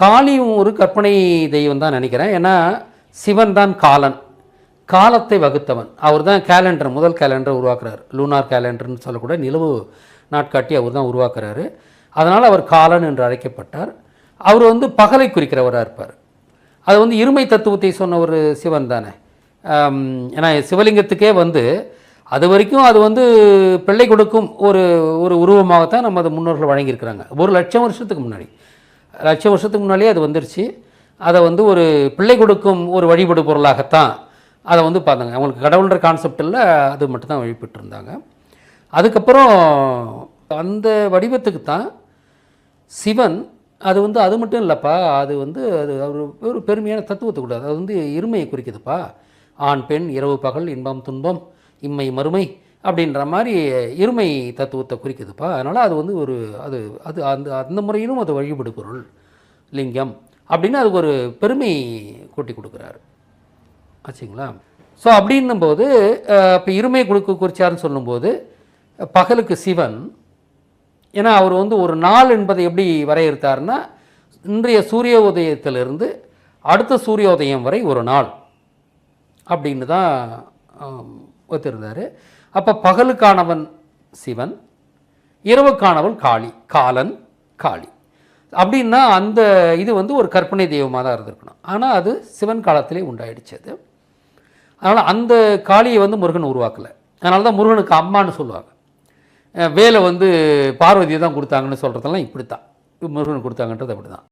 காளியும் ஒரு கற்பனை தெய்வம் தான் நினைக்கிறேன். ஏன்னா சிவன் தான் காலன். காலத்தை வகுத்தவன். அவர் தான் கேலண்டர் முதல் கேலண்டர் உருவாக்குறாரு. லூனார் கேலண்டர்னு சொல்லக்கூட நிலவு நாட்காட்டி அவர் தான் உருவாக்குறாரு. அதனால் அவர் காலன் என்று அழைக்கப்பட்டார். அவர் வந்து பகலை குறிக்கிறவராக இருப்பார். அது வந்து இருமை தத்துவத்தை சொன்ன ஒரு சிவன் தானே. ஏன்னா சிவலிங்கத்துக்கே வந்து அது வரைக்கும் அது வந்து பிள்ளை கொடுக்கும் ஒரு ஒரு உருவமாகத்தான் நம்ம அது முன்னோர்கள் வழங்கியிருக்கிறாங்க. ஒரு லட்சம் வருஷத்துக்கு முன்னாடி. லட்சம் வருஷத்துக்கு முன்னாலே அது வந்துருச்சு. அதை வந்து ஒரு பிள்ளை கொடுக்கும் ஒரு வழிபடு பொருளாகத்தான் அதை வந்து பார்த்தாங்க. அவங்களுக்கு கடவுள்ன்ற கான்செப்டில் அது மட்டும்தான் வழிபட்டு இருந்தாங்க அதுக்கப்புறம் அந்த வடிவத்துக்கு தான் சிவன் அது வந்து அது மட்டும் இல்லைப்பா அது வந்து அது ஒரு ஒரு பெருமையான தத்துவத்தை கூடாது அது வந்து இருமையை குறிக்குதுப்பா. ஆண் பெண் இரவு பகல் இன்பம் துன்பம் இம்மை மறுமை அப்படின்ற மாதிரி இருமை தத்துவத்தை குறிக்குதுப்பா. அதனால் அது வந்து ஒரு அது அது அந்த அந்த முறையிலும் அது வழிபடு பொருள் லிங்கம் அப்படின்னு அதுக்கு ஒரு பெருமை கூட்டி கொடுக்குறாரு. ஆச்சுங்களா? ஸோ அப்படின்னும்போது இப்போ இருமை கொடுக்க குறிச்சாருன்னு சொல்லும்போது பகலுக்கு சிவன் ஏன்னா அவர் வந்து ஒரு நாள் என்பதை எப்படி வரையறுத்தார்னா இன்றைய சூரிய உதயத்திலிருந்து அடுத்த சூரிய உதயம் வரை ஒரு நாள் அப்படின்னு தான் ஒத்திருந்தார். அப்போ பகலுக்கானவன் சிவன் இரவுக்கானவன் காளி காலன் காளி. அப்படின்னா அந்த இது வந்து ஒரு கற்பனை தெய்வமாக தான் இருந்திருக்கணும். ஆனால் அது சிவன் காலத்திலே உண்டாயிடுச்சு அது. அதனால் அந்த காளியை வந்து முருகன் உருவாக்கலை. அதனால தான் முருகனுக்கு அம்மான்னு சொல்லுவாங்க. வேலை வந்து பார்வதியை தான் கொடுத்தாங்கன்னு சொல்கிறதெல்லாம் இப்படி தான் முருகன் கொடுத்தாங்கன்றது அப்படி தான்